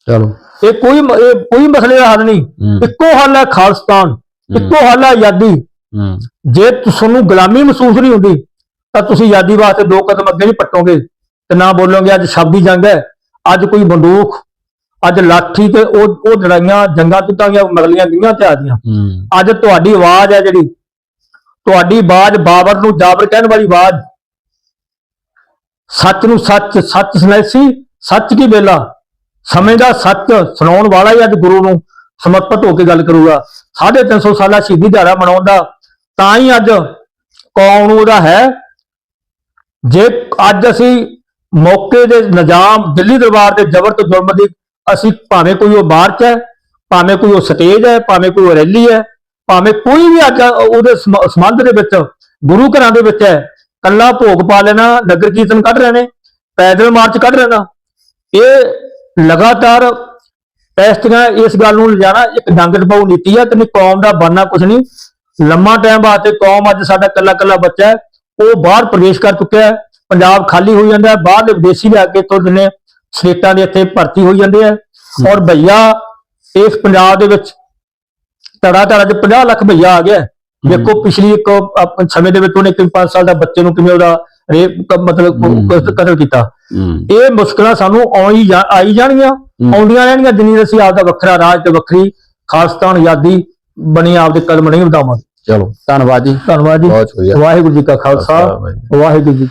ਚਲੋ। ਇਹ ਕੋਈ ਇਹ ਕੋਈ ਮਸਲੇ ਦਾ ਹੱਲ ਨਹੀਂ। ਇੱਕੋ ਹੱਲ ਹੈ ਖਾਲਿਸਤਾਨ ਇੱਕੋ ਹੱਲ ਹੈ ਆਜ਼ਾਦੀ। ਜੇ ਤੁਹਾਨੂੰ ਗੁਲਾਮੀ ਮਹਿਸੂਸ ਨਹੀਂ ਹੁੰਦੀ ਤਾਂ ਤੁਸੀਂ ਆਜ਼ਾਦੀ ਵਾਸਤੇ ਦੋ ਕਦਮ ਅੱਗੇ ਨਹੀਂ ਪੱਟੋਗੇ। ਤੇ ਨਾ ਬੋਲੋਗੇ ਅੱਜ ਸ਼ਬਦੀ ਜੰਗ ਹੈ ਅੱਜ ਕੋਈ ਬੰਦੂਕ ਅੱਜ ਲਾਠੀ ਤੇ ਉਹ ਉਹ ਲੜਾਈਆਂ ਜੰਗਾਂ ਗਈਆਂ ਮਗਲੀਆਂ ਗਈਆਂ ਤੇ ਆਦੀਆਂ ਅੱਜ ਤੁਹਾਡੀ ਆਵਾਜ਼ ਹੈ ਜਿਹੜੀ ਤੁਹਾਡੀ ਆਵਾਜ਼ ਬਾਬਰ ਨੂੰ ਜਾਬਰ ਕਹਿਣ ਵਾਲੀ ਆਵਾਜ਼। ਸੱਚ ਨੂੰ ਸੱਚ ਸੱਚ ਸੁਨੈਸੀ ਸੱਚ ਕੀ ਬੇਲਾ ਸਮੇਂ ਦਾ ਸੱਚ ਸੁਣਾਉਣ ਵਾਲਾ ਹੀ ਅੱਜ ਗੁਰੂ ਨੂੰ ਸਮਰਪਿਤ ਹੋ ਕੇ ਗੱਲ ਕਰੂਗਾ। 350 ਸਾਲਾ ਸ਼ਹੀਦੀ ਦਿਹਾੜਾ ਮਨਾਉਣ ਦਾ ਤਾਂ ਹੀ ਅੱਜ ਕੌਮ ਨੂੰ ਉਹਦਾ ਹੈ? ਜੇ ਅੱਜ ਅਸੀਂ ਮੌਕੇ ਦੇ ਨਿਜ਼ਾਮ ਦਿੱਲੀ ਦਰਬਾਰ ਦੇ ਜ਼ਬਰ ਤੋਂ ਜ਼ੁਲਮ ਦੀ ਅਸੀਂ ਭਾਵੇਂ ਕੋਈ ਉਹ ਮਾਰਚ ਹੈ, ਭਾਵੇਂ ਕੋਈ ਉਹ ਸਟੇਜ ਹੈ, ਭਾਵੇਂ ਕੋਈ ਉਹ ਰੈਲੀ ਹੈ, ਭਾਵੇਂ ਕੋਈ ਵੀ ਅੱਜ ਉਹਦੇ ਸਮ- ਸੰਬੰਧ ਦੇ ਵਿੱਚ, ਗੁਰੂ ਘਰਾਂ ਦੇ ਵਿੱਚ ਹੈ, ਕੱਲਾ ਭੋਗ ਪਾ ਲੈਣਾ, ਨਗਰ ਕੀਰਤਨ ਕੱਢ ਰਹੇ ਨੇ ਪੈਦਲ ਮਾਰਚ ਕੱਢ ਲੈਣਾ। ਇਹ ਲਗਾਤਾਰ ਪੈਸਟੀਆਂ ਇਸ ਗੱਲ ਨੂੰ ਲਿਜਾਣਾ ਇੱਕ ਡੰਗ ਟਪਾਊ ਨੀਤੀ ਹੈ ਤੇ ਕੌਮ ਦਾ ਬਣਨਾ ਕੁਝ ਨਹੀਂ। ਲੰਮਾ ਟਾਈਮ ਵਾਸਤੇ ਕੌਮ ਅੱਜ ਸਾਡਾ ਕੱਲਾ ਕੱਲਾ ਬੱਚਾ ਹੈ, ਉਹ ਬਾਹਰ ਪ੍ਰਵੇਸ਼ ਕਰ ਚੁੱਕਿਆ ਹੈ, ਪੰਜਾਬ ਖਾਲੀ ਹੋਈ ਜਾਂਦਾ ਹੈ, ਬਾਹਰ ਦੇ ਵਿਦੇਸ਼ੀ ਲਿਆ ਕੇ ਤੋਂ ਨੇ। ਸਟੇਟਾਂ ਦੇ ਇੱਥੇ ਭਰਤੀ ਹੋਈ ਜਾਂਦੇ ਆ। ਔਰ ਭਈਆ ਇਸ ਪੰਜਾਬ ਦੇ ਵਿੱਚ ਤੜਾ ਤੜਾ ਚ 50 ਲੱਖ ਭਈਆ ਆ ਗਿਆ। ਦੇਖੋ ਪਿਛਲੀ ਇੱਕ ਆਪ- ਸਮੇਂ ਦੇ ਵਿੱਚ ਉਹਨੇ ਕਿ 5 ਸਾਲ ਦਾ ਬੱਚੇ ਨੂੰ ਕਿਵੇਂ ਉਹਦਾ ਰੇਪ ਮਤਲਬ ਕਤਲ ਕੀਤਾ। ਇਹ ਮੁਸ਼ਕਲਾਂ ਸਾਨੂੰ ਆਈ ਜਾ- ਆਈ ਜਾਣਗੀਆਂ। ਆਉਂਦੀਆਂ ਰਹਿਣਗੀਆਂ। ਜਿੰਨੀ ਅਸੀਂ ਆਪਦਾ ਵੱਖਰਾ ਰਾਜ ਤੇ ਵੱਖਰੀ ਖਾਲਸਤਾਨ ਆਜ਼ਾਦੀ ਬਣੀ ਆਪਦੇ ਕਦਮ ਨਹੀਂ ਵਧਾਵਾਂਗੇ। ਚਲੋ। ਧੰਨਵਾਦ ਜੀ। ਧੰਨਵਾਦ ਜੀ। ਵਾਹਿਗੁਰੂ ਜੀ ਕਾ ਖਾਲਸਾ। ਵਾਹਿਗੁਰੂ ਜੀ।